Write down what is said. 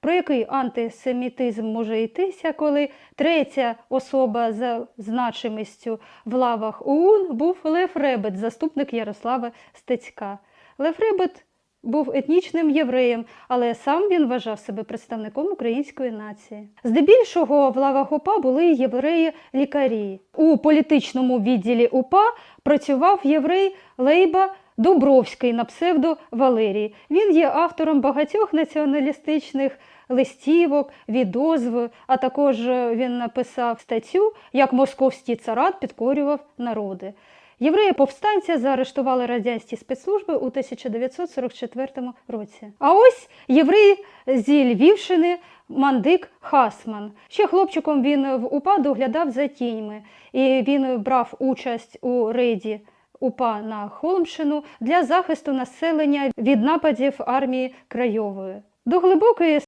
Про який антисемітизм може йтися, коли третя особа за значимістю в лавах ОУН був Лев Ребет, заступник Ярослава Стецька. Лев Ребет був етнічним євреєм, але сам він вважав себе представником української нації. Здебільшого в лавах УПА були євреї-лікарі. У політичному відділі УПА працював єврей Лейба Дубровський на псевдо Валерій. Він є автором багатьох націоналістичних листівок, відозв, а також він написав статтю, як московський царат підкорював народи. Євреї повстанця заарештували радянські спецслужби у 1944 році. А ось єврей зі Львівщини Мандик Хасман. Ще хлопчиком він в УПА доглядав за тіньми, і він брав участь у рейді УПА на Холмщину для захисту населення від нападів армії Крайової. До глибокої